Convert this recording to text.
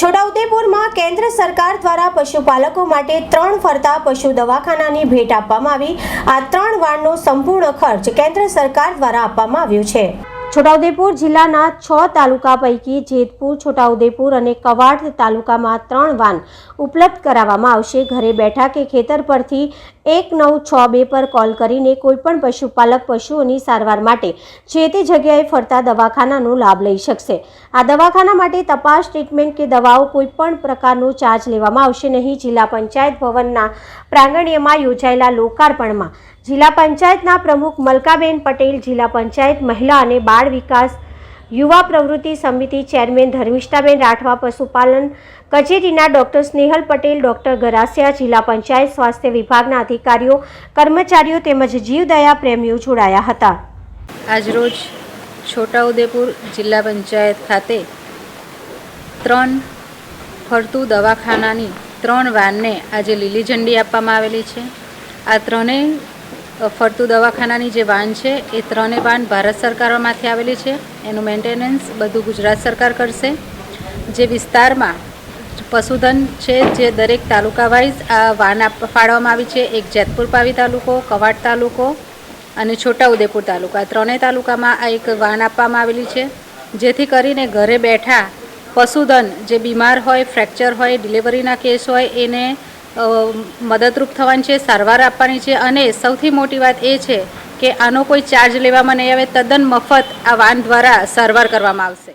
છોટાઉદેપુરમાં કેન્દ્ર સરકાર દ્વારા પશુપાલકો માટે ત્રણ ફરતા પશુ દવાખાનાની ભેટ આપવામાં આવી. આ ત્રણ વારનો સંપૂર્ણ ખર્ચ કેન્દ્ર સરકાર દ્વારા આપવામાં આવ્યો છે. છોટાઉદેપુર જિલ્લાના છ તાલુકા પૈકી જેતપુર, છોટાઉદેપુર અને કવાડ તાલુકામાં ત્રણ વાન ઉપલબ્ધ કરાવવામાં આવશે. ઘરે બેઠા કે ખેતર પરથી એક નવ છ બે પર કોલ કરીને કોઈપણ પશુપાલક પશુઓની સારવાર માટે જે તે જગ્યાએ ફરતા દવાખાનાનો લાભ લઈ શકશે. આ દવાખાના માટે તપાસ, ટ્રીટમેન્ટ કે દવાઓ કોઈપણ પ્રકારનો ચાર્જ લેવામાં આવશે નહીં. જિલ્લા પંચાયત ભવનના પ્રાંગણ્યમાં યોજાયેલા લોકાર્પણમાં જિલ્લા પંચાયતના પ્રમુખ મલકાબેન પટેલ, જિલ્લા પંચાયત મહિલા અને બાળ વિકાસ યુવા પ્રવૃત્તિ સમિતિ ચેરમેન ધર્મિષ્ઠાબેન રાઠવા, પશુપાલન કચેરીના ડોક્ટર સ્નેહલ પટેલ, ડોક્ટર ગરાસિયા, જિલ્લા પંચાયત સ્વાસ્થ્ય વિભાગના અધિકારીઓ, કર્મચારીઓ તેમજ જીવદયા પ્રેમીઓ જોડાયા હતા. આજરોજ છોટાઉદેપુર જિલ્લા પંચાયત ખાતે ત્રણ ફરતું દવાખાનાની ત્રણ વાનને આજે લીલી ઝંડી આપવામાં આવેલી છે. આ ત્રણેય ફરતું દવાખાનાની જે વાન છે, એ ત્રણેય વાન ભારત સરકારમાંથી આવેલી છે. એનું મેન્ટેનન્સ બધું ગુજરાત સરકાર કરશે. જે વિસ્તારમાં પશુધન છે, જે દરેક તાલુકા વાઇઝ આ વાન આપ, ફાળવવામાં આવી છે, એક જેતપુર પાવી તાલુકો કવાડ તાલુકો અને છોટાઉદેપુર તાલુકા. ત્રણેય તાલુકામાં આ એક વાન આપવામાં આવેલી છે. જેથી કરીને ઘરે બેઠા પશુધન જે બીમાર હોય ફ્રેક્ચર હોય ડિલિવરીના કેસ હોય, એને મદદરૂપ થવાની છે, સારવાર આપવાની છે અને સૌથી મોટી વાત એ છે કે આનો કોઈ ચાર્જ લેવામાં નહીં આવે, તદ્દન મફત આ વાન દ્વારા સારવાર કરવામાં આવશે.